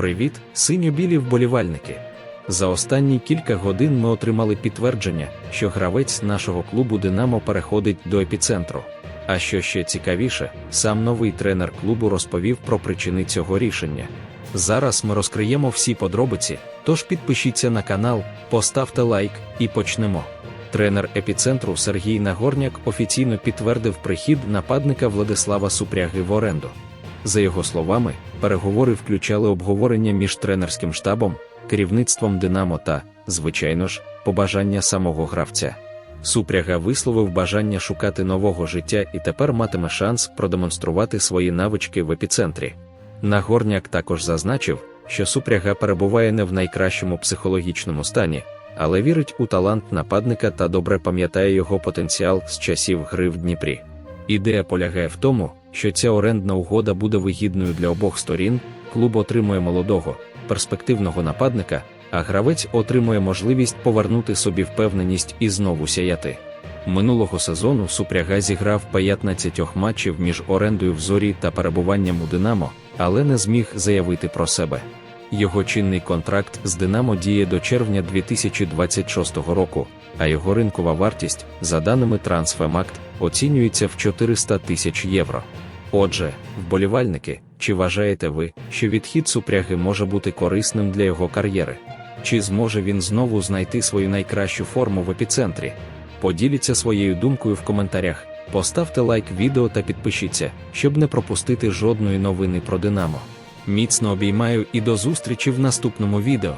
Привіт, синьо-білі вболівальники! За останні кілька годин ми отримали підтвердження, що гравець нашого клубу Динамо переходить до епіцентру. А що ще цікавіше, сам новий тренер клубу розповів про причини цього рішення. Зараз ми розкриємо всі подробиці, тож підпишіться на канал, поставте лайк і почнемо. Тренер епіцентру Сергій Нагорняк офіційно підтвердив прихід нападника Владислава Супряги в оренду. За його словами, переговори включали обговорення між тренерським штабом, керівництвом Динамо та, звичайно ж, побажання самого гравця. Супряга висловив бажання шукати нового життя і тепер матиме шанс продемонструвати свої навички в епіцентрі. Нагорняк також зазначив, що Супряга перебуває не в найкращому психологічному стані, але вірить у талант нападника та добре пам'ятає його потенціал з часів гри в Дніпрі. Ідея полягає в тому, що ця орендна угода буде вигідною для обох сторін, клуб отримує молодого, перспективного нападника, а гравець отримує можливість повернути собі впевненість і знову сяяти. Минулого сезону Супряга зіграв 15 матчів між орендою в зорі та перебуванням у Динамо, але не зміг заявити про себе. Його чинний контракт з Динамо діє до червня 2026 року, а його ринкова вартість, за даними Трансфемакт, оцінюється в 400 тисяч євро. Отже, вболівальники, чи вважаєте ви, що відхід супряги може бути корисним для його кар'єри? Чи зможе він знову знайти свою найкращу форму в епіцентрі? Поділіться своєю думкою в коментарях, поставте лайк відео та підпишіться, щоб не пропустити жодної новини про Динамо. Міцно обіймаю і до зустрічі в наступному відео.